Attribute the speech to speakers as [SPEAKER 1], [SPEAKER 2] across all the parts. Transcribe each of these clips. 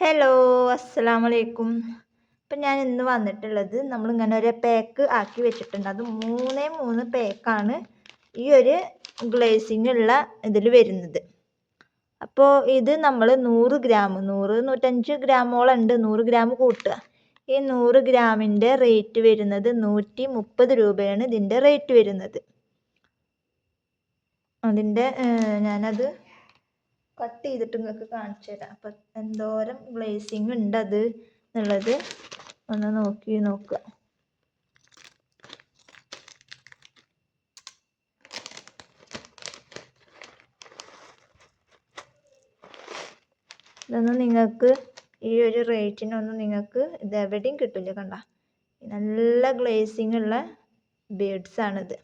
[SPEAKER 1] Hello അസ്സലാമു അലൈക്കും ഇപ്പം ഞാൻ ഇന്ന് വന്നിട്ടുള്ളത് നമ്മളിങ്ങനെ ഒരു പാക്ക് ആക്കി വെച്ചിട്ടുണ്ട്. അത് മൂന്നേ മൂന്ന് പാക്കാണ് ഈ ഒരു ഗ്ലേസിങ്ങുള്ള ഇതിൽ വരുന്നത്. അപ്പോൾ ഇത് നമ്മൾ നൂറ് ഗ്രാം നൂറ് നൂറ്റഞ്ച് ഗ്രാമോളം ഉണ്ട് നൂറ് ഗ്രാം കൂട്ടുക. ഈ നൂറ് ഗ്രാമിന്റെ റേറ്റ് വരുന്നത് നൂറ്റി മുപ്പത് രൂപയാണ് ഇതിന്റെ റേറ്റ് വരുന്നത്. അതിന്റെ ഞാനത് കട്ട് ചെയ്തിട്ട് നിങ്ങൾക്ക് കാണിച്ചു തരാം. അപ്പം എന്തോരം ഗ്ലേസിങ് ഉണ്ട് അത് എന്നുള്ളത് ഒന്ന് നോക്കി നോക്കുക. ഇതൊന്നും നിങ്ങൾക്ക് ഈ ഒരു റേറ്റിനൊന്നും നിങ്ങൾക്ക് ഇത് എവിടെയും കിട്ടില്ല കണ്ട. നല്ല ഗ്ലേസിങ് ഉള്ള ബേഡ്സാണിത്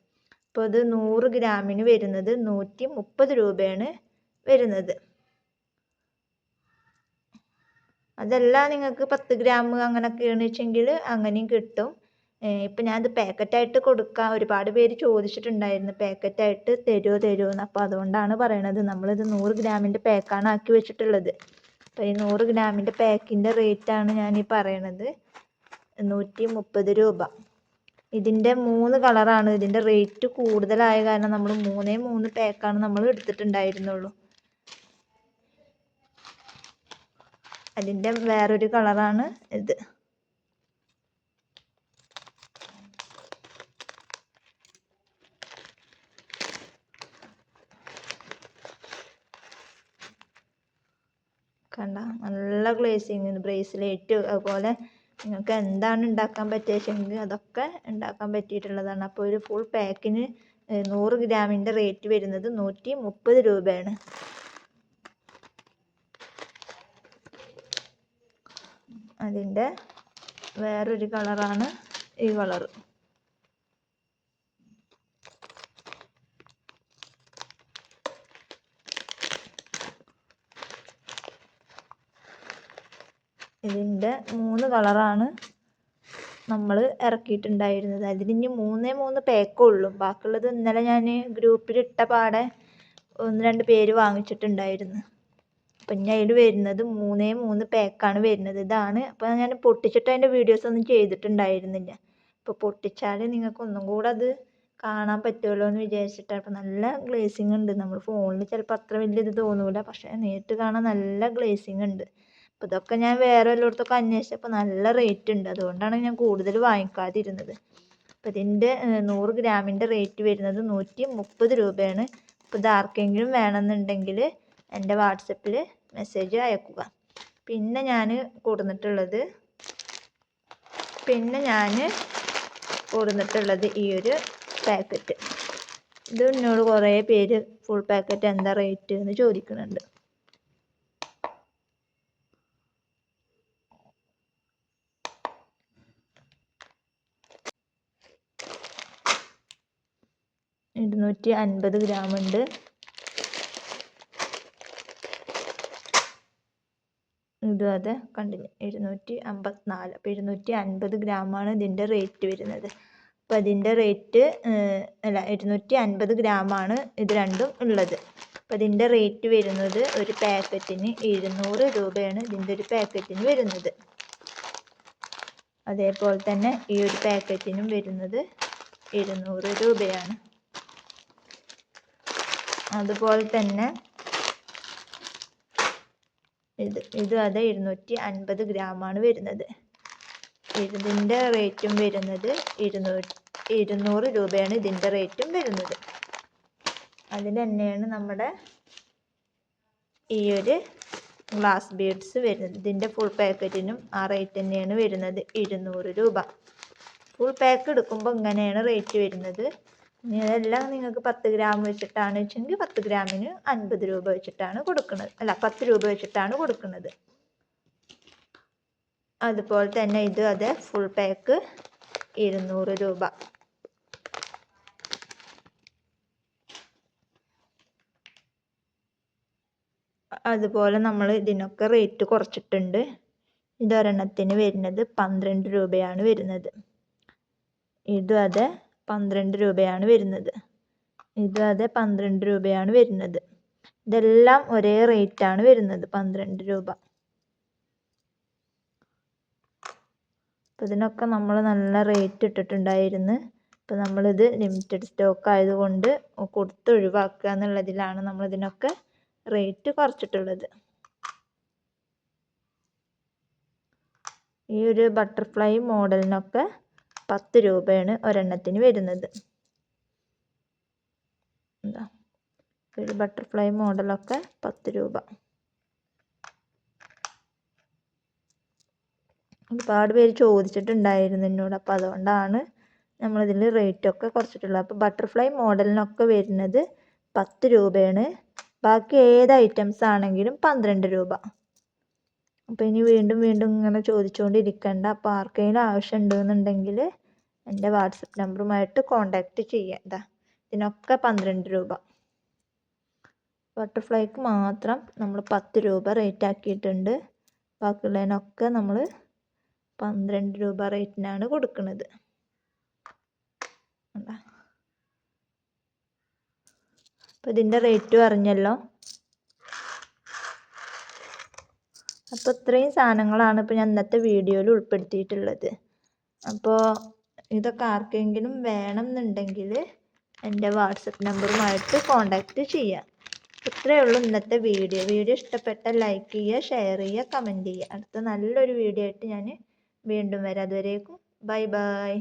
[SPEAKER 1] അപ്പോൾ ഇത് നൂറ് ഗ്രാമിന് വരുന്നത് നൂറ്റി മുപ്പത് രൂപയാണ്. വരുന്നത്. അതല്ല നിങ്ങൾക്ക് പത്ത് ഗ്രാം അങ്ങനെയൊക്കെയാണ് വെച്ചെങ്കിൽ അങ്ങനെയും കിട്ടും. ഇപ്പം ഞാനത് പാക്കറ്റായിട്ട് കൊടുക്കാം. ഒരുപാട് പേര് ചോദിച്ചിട്ടുണ്ടായിരുന്നു പാക്കറ്റായിട്ട് തരുമോ തരുമോ എന്ന്. അപ്പോൾ അതുകൊണ്ടാണ് പറയണത്. നമ്മളിത് നൂറ് ഗ്രാമിന്റെ പാക്കാണ് ആക്കി വെച്ചിട്ടുള്ളത്. അപ്പോൾ ഈ നൂറ് ഗ്രാമിന്റെ പാക്കിന്റെ റേറ്റാണ് ഞാൻ ഈ പറയണത്. നൂറ്റി മുപ്പത് രൂപ. ഇതിന്റെ മൂന്ന് കളറാണ് ഇതിന്റെ റേറ്റ് കൂടുതലായ കാരണം നമ്മൾ മൂന്നേ മൂന്ന് പാക്കാണ് നമ്മൾ എടുത്തിട്ടുണ്ടായിരുന്നുള്ളൂ. അതിന്റെ വേറൊരു കളറാണ് ഇത്. കണ്ട നല്ല ഗ്ലേസിങ് ബ്രേസ്ലെറ്റ് അതുപോലെ നിങ്ങൾക്ക് എന്താണ് ഉണ്ടാക്കാൻ പറ്റിയെങ്കിൽ അതൊക്കെ ഉണ്ടാക്കാൻ പറ്റിയിട്ടുള്ളതാണ്. അപ്പോൾ ഒരു ഫുൾ പാക്കിന് നൂറ് ഗ്രാമിന്റെ റേറ്റ് വരുന്നത് നൂറ്റി മുപ്പത് രൂപയാണ്. അതിന്റെ വേറൊരു കളറാണ് ഈ കളർ ഇതിന്റെ മൂന്ന് കളറാണ് നമ്മൾ ഇറക്കിയിട്ടുണ്ടായിരുന്നത്. അതിന് മൂന്നേ മൂന്ന് പാക്കേ ഉള്ളൂ. ബാക്കിയുള്ളത് ഇന്നലെ ഞാൻ ഗ്രൂപ്പിൽ ഇട്ട പാടെ ഒന്ന് രണ്ട് പേര് വാങ്ങിച്ചിട്ടുണ്ടായിരുന്നു. അപ്പം ഇനി അതിൽ വരുന്നത് മൂന്നേ മൂന്ന് പാക്കാണ് വരുന്നത്. ഇതാണ്. അപ്പോൾ ഞാൻ പൊട്ടിച്ചിട്ട് അതിന്റെ വീഡിയോസ് ഒന്നും ചെയ്തിട്ടുണ്ടായിരുന്നില്ല. അപ്പോൾ പൊട്ടിച്ചാൽ നിങ്ങൾക്ക് ഒന്നും കൂടെ അത് കാണാൻ പറ്റുമല്ലോ എന്ന് വിചാരിച്ചിട്ടാണ് അപ്പോൾ നല്ല ഗ്ലേസിങ് ഉണ്ട്. നമ്മൾ ഫോണിൽ ചിലപ്പോൾ അത്ര വലിയ ഇത് തോന്നൂല. പക്ഷേ നേരിട്ട് കാണാൻ നല്ല ഗ്ലേസിങ് ഉണ്ട്. അപ്പോൾ ഇതൊക്കെ ഞാൻ വേറെ എല്ലായിടത്തൊക്കെ അന്വേഷിച്ചപ്പോൾ നല്ല റേറ്റ് ഉണ്ട്. അതുകൊണ്ടാണ് ഞാൻ കൂടുതൽ വാങ്ങിക്കാതിരുന്നത്. അപ്പോൾ ഇതിന്റെ നൂറ് ഗ്രാമിന്റെ റേറ്റ് വരുന്നത് നൂറ്റി മുപ്പത് രൂപയാണ്. അപ്പോൾ ഇത് ആർക്കെങ്കിലും വേണമെന്നുണ്ടെങ്കിൽ എന്റെ വാട്സപ്പിൽ മെസ്സേജ് അയക്കുക. പിന്നെ ഞാൻ കൊടുന്നിട്ടുള്ളത് പിന്നെ ഞാൻ കൊടുന്നിട്ടുള്ളത് ഈ ഒരു പാക്കറ്റ് ഇത് എന്നോട് കുറേ പേര് ഫുൾ പാക്കറ്റ് എന്താ റേറ്റ് എന്ന് ചോദിക്കുന്നുണ്ട്. ഇരുന്നൂറ്റി അൻപത് ഗ്രാം ഉണ്ട്. ഇതും അത് കണ്ടില്ലേ? ഇരുന്നൂറ്റി അമ്പത്തിനാല് അപ്പോൾ ഇരുന്നൂറ്റി അൻപത് ഗ്രാമാണ് ഇതിന്റെ റേറ്റ് വരുന്നത്. അപ്പോൾ അതിന്റെ റേറ്റ് അല്ല ഇരുന്നൂറ്റി അൻപത് ഗ്രാമാണ് ഇത് രണ്ടും ഉള്ളത്. അപ്പോൾ ഇതിന്റെ റേറ്റ് വരുന്നത് ഒരു പാക്കറ്റിന് എഴുന്നൂറ് രൂപയാണ് ഇതിന്റെ ഒരു പാക്കറ്റിന് വരുന്നത്. അതേപോലെ തന്നെ ഈ ഒരു പാക്കറ്റിനും വരുന്നത് ഇരുന്നൂറ് രൂപയാണ്. അതുപോലെ തന്നെ ഇത് ഇതും അത് ഇരുന്നൂറ്റി അൻപത് ഗ്രാമാണ് വരുന്നത്. ഇതിന്റെ റേറ്റും വരുന്നത് ഇരുന്നൂറ്റി ഇരുന്നൂറ് രൂപയാണ് ഇതിന്റെ റേറ്റും വരുന്നത്. അതിൽ തന്നെയാണ് നമ്മുടെ ഈ ഒരു ഗ്ലാസ് ബീഡ്സ് വരുന്നത്. ഇതിന്റെ ഫുൾ പാക്കറ്റിനും ആ റേറ്റ് തന്നെയാണ് വരുന്നത് ഇരുന്നൂറ് രൂപ. ഫുൾ പാക്ക് എടുക്കുമ്പോൾ ഇങ്ങനെയാണ് റേറ്റ് വരുന്നത്. ഇനി അതെല്ലാം നിങ്ങൾക്ക് പത്ത് ഗ്രാം വെച്ചിട്ടാണ് വെച്ചെങ്കിൽ പത്ത് ഗ്രാമിന് അൻപത് രൂപ വെച്ചിട്ടാണ് കൊടുക്കുന്നത്. അല്ല പത്ത് രൂപ വെച്ചിട്ടാണ് കൊടുക്കുന്നത്. അതുപോലെ തന്നെ ഇത് അതെ ഫുൾ പാക്ക് ഇരുന്നൂറ് രൂപ. അതുപോലെ നമ്മൾ ഇതിനൊക്കെ റേറ്റ് കുറച്ചിട്ടുണ്ട്. ഇതൊരെണ്ണത്തിന് വരുന്നത് പന്ത്രണ്ട് രൂപയാണ് വരുന്നത്. ഇതും അതെ പന്ത്രണ്ട് രൂപയാണ് വരുന്നത്. ഇതും അതെ പന്ത്രണ്ട് രൂപയാണ് വരുന്നത്. ഇതെല്ലാം ഒരേ റേറ്റാണ് വരുന്നത് പന്ത്രണ്ട് രൂപ. അപ്പം ഇതിനൊക്കെ നമ്മൾ നല്ല റേറ്റ് ഇട്ടിട്ടുണ്ടായിരുന്നു. അപ്പോൾ നമ്മളിത് ലിമിറ്റഡ് സ്റ്റോക്ക് ആയതുകൊണ്ട് കൊടുത്ത് ഒഴിവാക്കുക എന്നുള്ളതിലാണ് നമ്മൾ ഇതിനൊക്കെ റേറ്റ് കുറച്ചിട്ടുള്ളത്. ഈ ഒരു ബട്ടർഫ്ലൈ മോഡലിനൊക്കെ പത്ത് രൂപയാണ് ഒരെണ്ണത്തിന് വരുന്നത്. ഒരു ബട്ടർഫ്ലൈ മോഡലൊക്കെ പത്ത് രൂപ. ഒരുപാട് പേര് ചോദിച്ചിട്ടുണ്ടായിരുന്നു എന്നോട്. അപ്പോൾ അതുകൊണ്ടാണ് നമ്മളിതിൽ റേറ്റൊക്കെ കുറച്ചിട്ടുള്ളത്. അപ്പോൾ ബട്ടർഫ്ലൈ മോഡലിനൊക്കെ വരുന്നത് പത്ത് രൂപയാണ്. ബാക്കി ഏത് ഐറ്റംസ് ആണെങ്കിലും പന്ത്രണ്ട് രൂപ. അപ്പോൾ ഇനി വീണ്ടും വീണ്ടും ഇങ്ങനെ ചോദിച്ചുകൊണ്ടിരിക്കണ്ട അപ്പോൾ ആർക്കെങ്കിലും ആവശ്യം ഉണ്ടെന്നുണ്ടെങ്കിൽ എന്റെ വാട്സപ്പ് നമ്പറുമായിട്ട് കോണ്ടാക്റ്റ് ചെയ്യാം ഇതാ ഇതിനൊക്കെ പന്ത്രണ്ട് രൂപ. ബട്ടർഫ്ലൈക്ക് മാത്രം നമ്മൾ പത്ത് രൂപ റേറ്റ് ആക്കിയിട്ടുണ്ട്. ബാക്കിയുള്ളതിനൊക്കെ നമ്മൾ പന്ത്രണ്ട് രൂപ റേറ്റിനാണ് കൊടുക്കുന്നത് അപ്പോൾ ഇതിന്റെ റേറ്റും അറിഞ്ഞല്ലോ. അപ്പോൾ ഇത്രയും സാധനങ്ങളാണ് ഇപ്പോൾ ഞാൻ ഇന്നത്തെ വീഡിയോയിൽ ഉൾപ്പെടുത്തിയിട്ടുള്ളത്. അപ്പോൾ ഇതൊക്കെ ആർക്കെങ്കിലും വേണം എന്നുണ്ടെങ്കിൽ എന്റെ വാട്സപ്പ് നമ്പറുമായിട്ട് കോണ്ടാക്റ്റ് ചെയ്യാം. ഇത്രയേ ഉള്ളൂ ഇന്നത്തെ വീഡിയോ. വീഡിയോ ഇഷ്ടപ്പെട്ട ലൈക്ക് ചെയ്യുക ഷെയർ ചെയ്യുക കമന്റ് ചെയ്യുക. അടുത്ത നല്ലൊരു വീഡിയോ ആയിട്ട് ഞാൻ വീണ്ടും വരാം. അതുവരേക്കും ബൈ ബൈ.